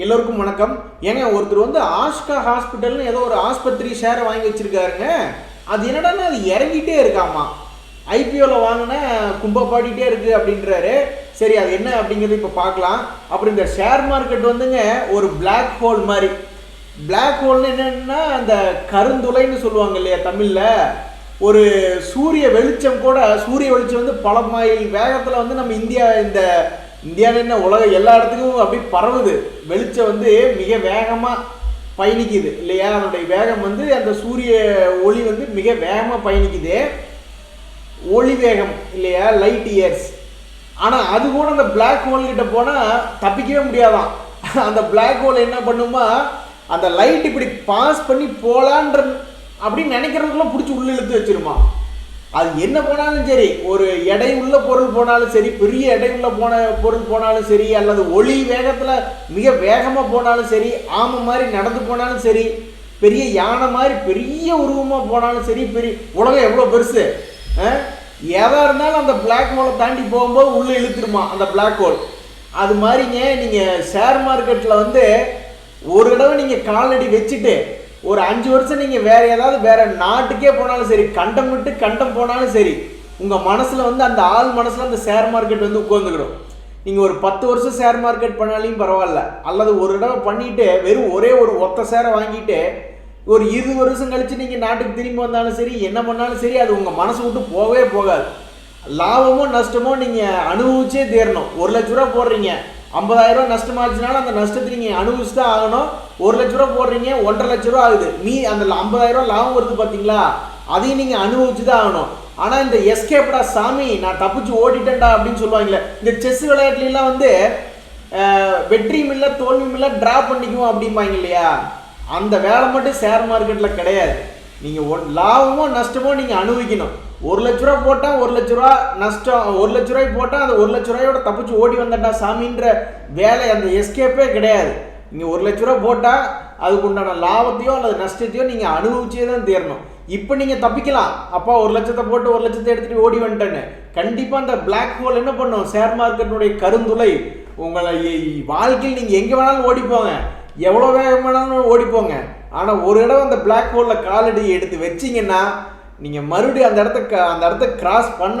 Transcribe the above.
எல்லோருக்கும் வணக்கம். ஏங்க ஒருத்தர் வந்து ஆஷ்கா ஹாஸ்பிட்டல்னு ஏதோ ஒரு ஆஸ்பத்திரி ஷேரை வாங்கி வச்சுருக்காருங்க. அது என்னடான்னா அது இறங்கிட்டே இருக்காமா? ஐபிஓவில் வாங்கின கும்ப பாடிட்டே இருக்குது அப்படின்றாரு. சரி அது என்ன அப்படிங்கிறது இப்போ பார்க்கலாம். அப்புறம் இந்த ஷேர் மார்க்கெட் வந்துங்க ஒரு பிளாக் ஹோல் மாதிரி. பிளாக் ஹோல்னு என்னென்னா அந்த கருந்துளைன்னு சொல்லுவாங்க இல்லையா தமிழில்? ஒரு சூரிய வெளிச்சம் கூட சூரிய வெளிச்சம் வந்து பல மைல் வேகத்தில் வந்து நம்ம இந்தியா இந்த இந்தியாவில் என்ன உலக எல்லா இடத்துக்கும் அப்படி பரவுது. வெளிச்சம் வந்து மிக வேகமாக பயணிக்குது இல்லையா? அதனுடைய வேகம் வந்து அந்த சூரிய ஒளி வந்து மிக வேகமாக பயணிக்குது. ஒளி வேகம் இல்லையா? லைட் இயர்ஸ் ஆனால் அது கூட அந்த பிளாக் ஹோல் கிட்ட போனால் தப்பிக்கவே முடியாதாம் அந்த பிளாக் ஹோல் என்ன பண்ணுமா? அந்த லைட் இப்படி பாஸ் பண்ணி போகலான்ற அப்படின்னு நினைக்கிறதுக்குள்ள பிடிச்சி உள்ள இழுத்து வச்சிருமா? அது என்ன போனாலும் சரி ஒரு எடை உள்ள பொருள் போனாலும் சரி பெரிய எடை உள்ள போன பொருள் போனாலும் சரி அல்லது ஒளி வேகத்தில் மிக வேகமாக போனாலும் சரி ஆமை மாதிரி நடந்து போனாலும் சரி பெரிய யானை மாதிரி பெரிய உருவமாக போனாலும் சரி பெரிய உலகம் எவ்வளோ பெருசு? எதாக இருந்தாலும் அந்த பிளாக் ஹோலை தாண்டி போகும்போது உள்ளே இழுத்துருமா அந்த பிளாக் ஹோல் அது மாதிரிங்க நீங்கள் ஷேர் மார்க்கெட்டில் வந்து ஒரு தடவை நீங்கள் காலடி வச்சுட்டு ஒரு அஞ்சு வருஷம் நீங்கள் வேற ஏதாவது வேற நாட்டுக்கே போனாலும் சரி கண்டம் விட்டு கண்டம் போனாலும் சரி உங்கள் மனசில் வந்து அந்த ஆள் மனசில் அந்த ஷேர் மார்க்கெட் வந்து உட்காந்துக்கிறோம் நீங்கள் ஒரு பத்து வருஷம் ஷேர் மார்க்கெட் பண்ணாலையும் பரவாயில்ல. அல்லது ஒரு தடவை பண்ணிட்டு வெறும் ஒரே ஒரு ஒத்த சேரை வாங்கிட்டு ஒரு இருபது வருஷம் கழித்து நீங்கள் நாட்டுக்கு திரும்பி வந்தாலும் சரி என்ன பண்ணாலும் சரி அது உங்கள் மனசு விட்டு போகவே போகாது. லாபமோ நஷ்டமோ நீங்கள் அனுபவிச்சே தீரணும். ஒரு லட்ச ரூபா போடுறீங்க ஐம்பதாயிரம் ரூபா நஷ்டமாச்சுனாலும் அந்த நஷ்டத்தை நீங்கள் அனுபவிச்சு தான் ஆகணும். ஒரு லட்ச ரூபா போடுறீங்க ஒன்றரை லட்ச ரூபா ஆகுது. மீ அந்த ஐம்பதாயிரம் ரூபா லாபம் வருது பார்த்தீங்களா அதையும் நீங்கள் அனுபவிச்சு தான் ஆகணும். ஆனால் இந்த எஸ்கேப்டா சாமி நான் தப்பிச்சு ஓடிட்டேன்டா அப்படின்னு சொல்லுவாங்களே இந்த செஸ் விளையாட்டுலாம் வந்து வெற்றியும் இல்லை தோல்வியும் இல்லை ட்ரா பண்ணிக்குவோம் அப்படிம்பாங்க இல்லையா? அந்த வேலை மட்டும் ஷேர் மார்க்கெட்டில் கிடையாது. நீங்கள் ஒன் லாபமோ நஷ்டமோ நீங்கள் அனுபவிக்கணும். ஒரு லட்ச ரூபா போட்டால் ஒரு லட்ச ரூபா நஷ்டம் ஒரு லட்ச ரூபாய் போட்டால் அந்த ஒரு லட்ச ரூபாயோட தப்பிச்சு ஓடி வந்தேன்டா சாமின்ற வேலை அந்த எஸ்கேப்பே கிடையாது. நீங்கள் ஒரு லட்ச ரூபா போட்டால் அதுக்கு உண்டான லாபத்தையோ அல்லது நஷ்டத்தையோ நீங்கள் அனுபவிச்சே தான் தேரணும். இப்போ நீங்கள் தப்பிக்கலாம். அப்பா ஒரு லட்சத்தை போட்டு ஒரு லட்சத்தை எடுத்துகிட்டு ஓடி வந்துட்டேன்னு. கண்டிப்பாக அந்த பிளாக் ஹோல் என்ன பண்ணும்? ஷேர் மார்க்கெட்டினுடைய கருந்துளை உங்களை வாழ்க்கையில் நீங்கள் எங்கே வேணாலும் ஓடிப்போங்க எவ்வளோ வேகம் வேணாலும் ஓடிப்போங்க. ஆனால் ஒரு இடம் அந்த பிளாக் ஹோலில் காலடி எடுத்து வச்சிங்கன்னா நீங்கள் மறுபடியும் அந்த இடத்த அந்த இடத்த கிராஸ் பண்ணணும்.